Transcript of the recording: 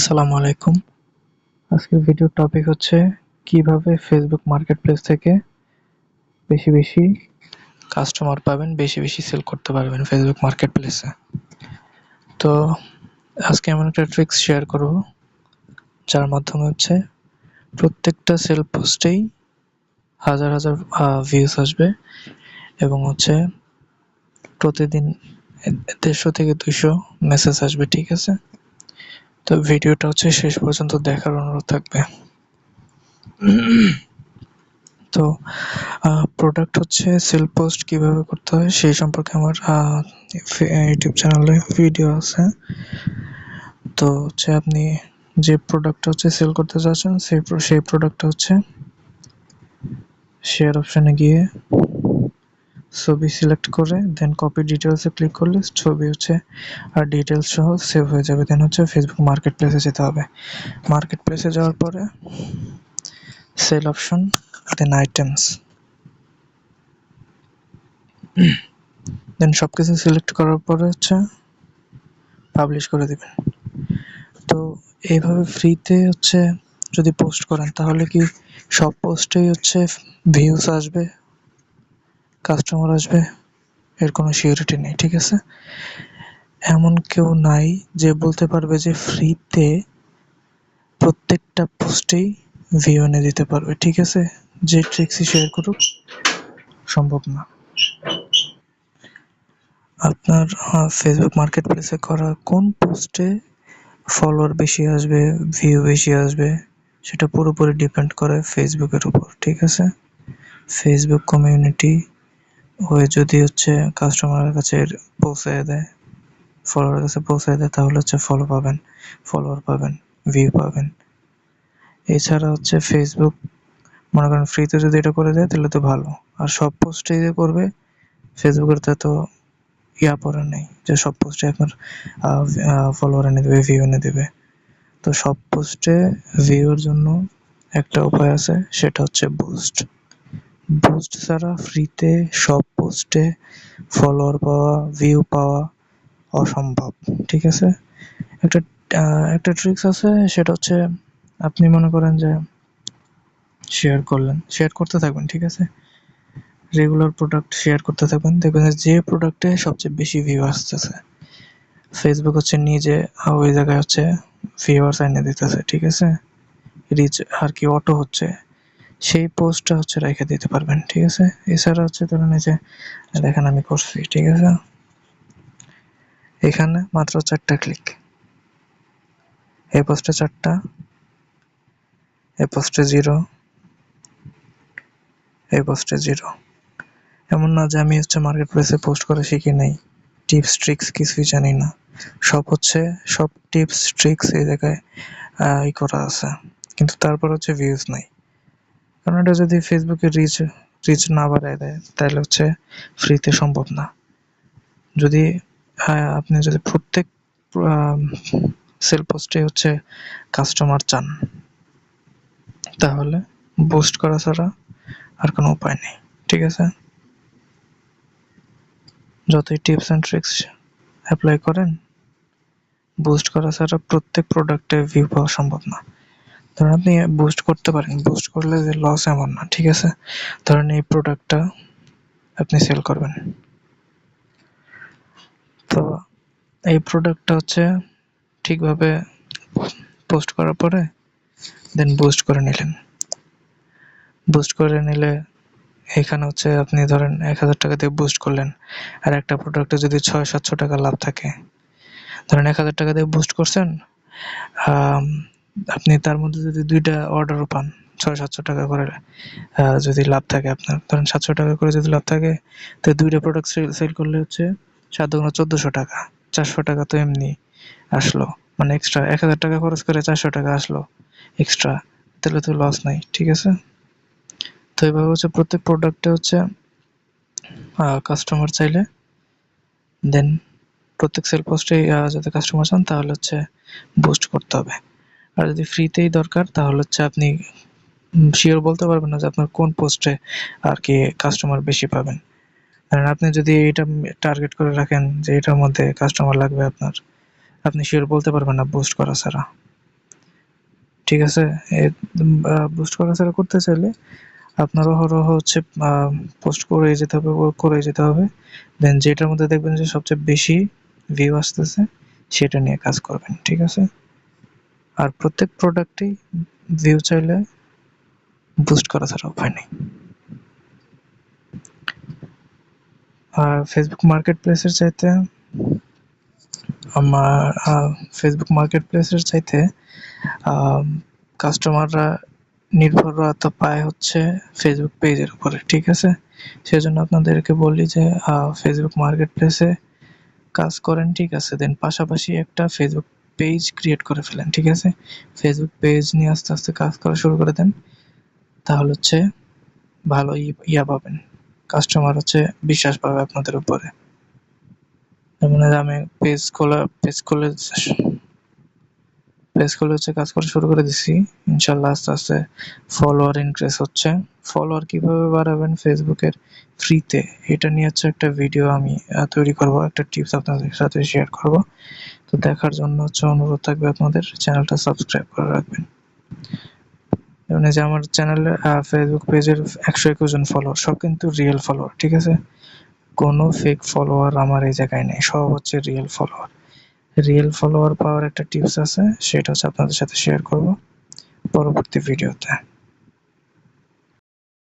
আসসালামু আলাইকুম। আজকের ভিডিওর টপিক হচ্ছে কীভাবে ফেসবুক মার্কেটপ্লেস থেকে বেশি বেশি কাস্টমার পাবেন, বেশি বেশি সেল করতে পারবেন ফেসবুক মার্কেটপ্লেসে তো আজকে এমন একটা ট্রিক্স শেয়ার করব, যার মাধ্যমে হচ্ছে প্রত্যেকটা সেল পোস্টেই হাজার হাজার ভিউজ আসবে এবং হচ্ছে প্রতিদিন দেড়শো থেকে দুশো মেসেজ আসবে, ঠিক আছে? তো ভিডিওটা হচ্ছে শেষ পর্যন্ত দেখার অনুরোধ থাকবে। তো প্রোডাক্ট হচ্ছে সেল পোস্ট কীভাবে করতে হয় সেই সম্পর্কে আমার ইউটিউব চ্যানেলে ভিডিও আছে। তো হচ্ছে আপনি যে প্রোডাক্টটা হচ্ছে সেল করতে চাচ্ছেন, সেই সেই প্রোডাক্টটা হচ্ছে শেয়ার অপশানে গিয়ে ছবি সিলেক্ট করে দেন কপি ডিটেলসে ক্লিক করলে ছবি হচ্ছে, আর ডিটেলস সহ সেভ হয়ে যাবে। দেন হচ্ছে ফেসবুক মার্কেট প্লেসে যেতে হবে। মার্কেট প্লেসে যাওয়ার পরে sell option then items then সব কিছু সিলেক্ট করার পরে হচ্ছে পাবলিশ করে দেবেন। তো এইভাবে ফ্রিতে হচ্ছে যদি পোস্ট করেন, তাহলে কি সব পোস্টেই হচ্ছে ভিউস আসবে? কাস্টমার আসবে, এর কোনো সিউরিটি নেই, ঠিক আছে? এমন কেউ নাই যে বলতে পারবে যে ফ্রিতে প্রত্যেকটা পোস্টেই ভিউ এনে দিতে পারবে, ঠিক আছে? যে ট্রিক্সই শেয়ার করুক, সম্ভব না। আপনার ফেসবুক মার্কেট প্লেসে করা কোন পোস্টে ফলোয়ার বেশি আসবে ভিউ বেশি আসবে, সেটা পুরোপুরি ডিপেন্ড করে ফেসবুকের উপর, ঠিক আছে? ফেসবুক কমিউনিটি হয়ে যদি হচ্ছে কাস্টমারের কাছে পৌঁছায় দেয় ফলোয়ারের কাছে পৌঁছায় দেয়, তাহলে হচ্ছে ফলো পাবেন ফলোয়ার পাবেন ভিউ পাবেন। এছাড়া হচ্ছে ফেসবুক মনে করেন ফ্রিতে যদি এটা করে দেয়, তাহলে তো ভালো। আর সব পোস্টে যে করবে ফেসবুকের তা তো ইয়া পড়া নেই, যে সব পোস্টে আপনার ফলোয়ার এনে দেবে ভিউ এনে দেবে। তো সব পোস্টে ভিউর জন্য একটা উপায় আছে, সেটা হচ্ছে বুস্ট বুস্ট ছাড়া ফ্রিতে সব পোস্টে ফলোয়ার পাওয়া ভিউ পাওয়া অসম্ভব, ঠিক আছে? একটা একটা ট্রিক্স আছে, সেটা হচ্ছে আপনি মনে করেন যে শেয়ার করলেন শেয়ার করতে থাকবেন, ঠিক আছে? রেগুলার প্রোডাক্ট শেয়ার করতে থাকবেন, দেখবেন যে প্রোডাক্টে সবচেয়ে বেশি ভিউ আসতেছে। ফেসবুক হচ্ছে নিজে ওই জায়গায় হচ্ছে ভিউয়ার্স এনে দিতেছে, ঠিক আছে? রিচ আর কি অটো হচ্ছে। সেই পোস্টটা হচ্ছে রেখে দিতে পারবেন, ঠিক আছে? এছাড়া হচ্ছে ধরুন এই যে, দেখেন আমি করছি, ঠিক আছে? এখানে মাত্র চারটা ক্লিক এই পোস্টে চারটা, এই পোস্টে জিরো এই পোস্টে জিরো এমন না যে আমি হচ্ছে মার্কেট প্লেসে পোস্ট করে শিখি নাই। টিপস ট্রিক্স কিছুই জানি না। সব হচ্ছে, সব টিপস ট্রিক্স এই জায়গায় ই করা আছে। কিন্তু তারপর হচ্ছে ভিউজ নাই। কারণ এটা যদি ফেসবুকে রিচ রিচ না বাড়ায় দেয়, তাহলে হচ্ছে ফ্রিতে সম্ভব না। যদি আপনি যদি প্রত্যেক সেল পোস্টে হচ্ছে কাস্টমার চান, তাহলে বুস্ট করা ছাড়া আর কোনো উপায় নেই, ঠিক আছে? যতই টিপস অ্যান্ড ট্রিক্স অ্যাপ্লাই করেন বুস্ট করা ছাড়া প্রত্যেক প্রোডাক্টে ভিউ পাওয়া সম্ভব না। ধরেন আপনি বুস্ট করতে পারেন। বুস্ট করলে যে লস এমন না, ঠিক আছে? ধরেন এই প্রোডাক্টটা আপনি সেল করবেন। তো এই প্রোডাক্টটা হচ্ছে ঠিকভাবে পোস্ট করার পরে দেন বুস্ট করে নিলেন। বুস্ট করে নিলে এখানে হচ্ছে আপনি ধরেন এক হাজার টাকা দিয়ে বুস্ট করলেন। আর একটা প্রোডাক্টে যদি ছয়, সাতশো টাকা লাভ থাকে। ধরেন এক হাজার টাকা দিয়ে বুস্ট করছেন আপনি তার মধ্যে যদি দুইটা অর্ডারও পান, ছয়, সাতশো টাকা করে যদি লাভ থাকে আপনার। ধরেন সাতশো টাকা করে যদি লাভ থাকে, তো দুইটা প্রোডাক্ট সেল করলে হচ্ছে সাত দুগুণ চোদ্দোশো টাকা। চারশো টাকা তো এমনি আসলো। মানে এক্সট্রা এক হাজার টাকা খরচ করে চারশো টাকা আসলো এক্সট্রা তাহলে তো লস নাই, ঠিক আছে? তো এইভাবে হচ্ছে প্রত্যেক প্রোডাক্টে হচ্ছে কাস্টমার চাইলে দেন প্রত্যেক সেল পোস্টে যাতে কাস্টমার চান, তাহলে হচ্ছে বুস্ট করতে হবে। আর যদি ফ্রিতেই দরকার, তাহলে হচ্ছে আপনি শিওর বলতে পারবেন না যে আপনার কোন পোস্টে আর কি কাস্টমার বেশি পাবেন। কারণ আপনি যদি এটা টার্গেট করে রাখেন যে এটার মধ্যে কাস্টমার লাগবে আপনার, আপনি শিওর বলতে পারবেন না বুস্ট করা ছাড়া। ঠিক আছে? বুস্ট করা ছাড়া করতে চাইলে আপনার অহরহ হচ্ছে পোস্ট করে যেতে হবে করে যেতে হবে। দেন যেটার মধ্যে দেখবেন যে সবচেয়ে বেশি ভিউ আসতেছে, সেটা নিয়ে কাজ করবেন, ঠিক আছে? আর প্রত্যেক প্রোডাক্টেই ভিউ চাইলে বুস্ট করা ছাড়া উপায় নেই। আর ফেসবুক মার্কেট প্লেসের চাইতে আমার ফেসবুক মার্কেট প্লেসের চাইতে কাস্টমাররা নির্ভরতা পায় হচ্ছে ফেসবুক পেজের উপরে, ঠিক আছে? সেজন্য আপনাদেরকে বলি যে ফেসবুক মার্কেট প্লেসে কাজ করেন, ঠিক আছে? দেন পাশাপাশি একটা ফেসবুক পেজ ক্রিয়েট করে ফেলেন, ঠিক আছে? ফেসবুক পেজ নিয়ে আস্তে আস্তে কাজ করা শুরু করে দেন। তাহলে হচ্ছে ভালো ইয়া পাবেন। কাস্টমার হচ্ছে বিশ্বাস পাবে আপনাদের উপরে। যেমন আমি পেজ খোলা পেজ খুলে পেজ খুলে হচ্ছে কাজ করা শুরু করে দিছি। ইনশাল্লাহ আস্তে আস্তে ফলোয়ার ইনক্রিজ হচ্ছে। ফলোয়ার কীভাবে বাড়াবেন? ফেসবুকের ফ্রিতে এটা নিয়ে হচ্ছে একটা ভিডিও আমি তৈরি করব, একটা টিপস আপনাদের সাথে শেয়ার করব। তো দেখার জন্য হচ্ছে অনুরোধ থাকবে আপনাদের, চ্যানেলটা সাবস্ক্রাইব করে রাখবেন। যেমন যে আমার চ্যানেলে ফেসবুক পেজের একশো একুশ জন ফলোয়ার সব কিন্তু রিয়েল ফলোয়ার ঠিক আছে? কোনো ফেক ফলোয়ার আমার এই জায়গায় নেই, সব হচ্ছে রিয়েল ফলোয়ার রিয়েল ফলোয়ার পাওয়ার একটা টিপস আছে, সেটা হচ্ছে আপনাদের সাথে শেয়ার করব পরবর্তী ভিডিওতে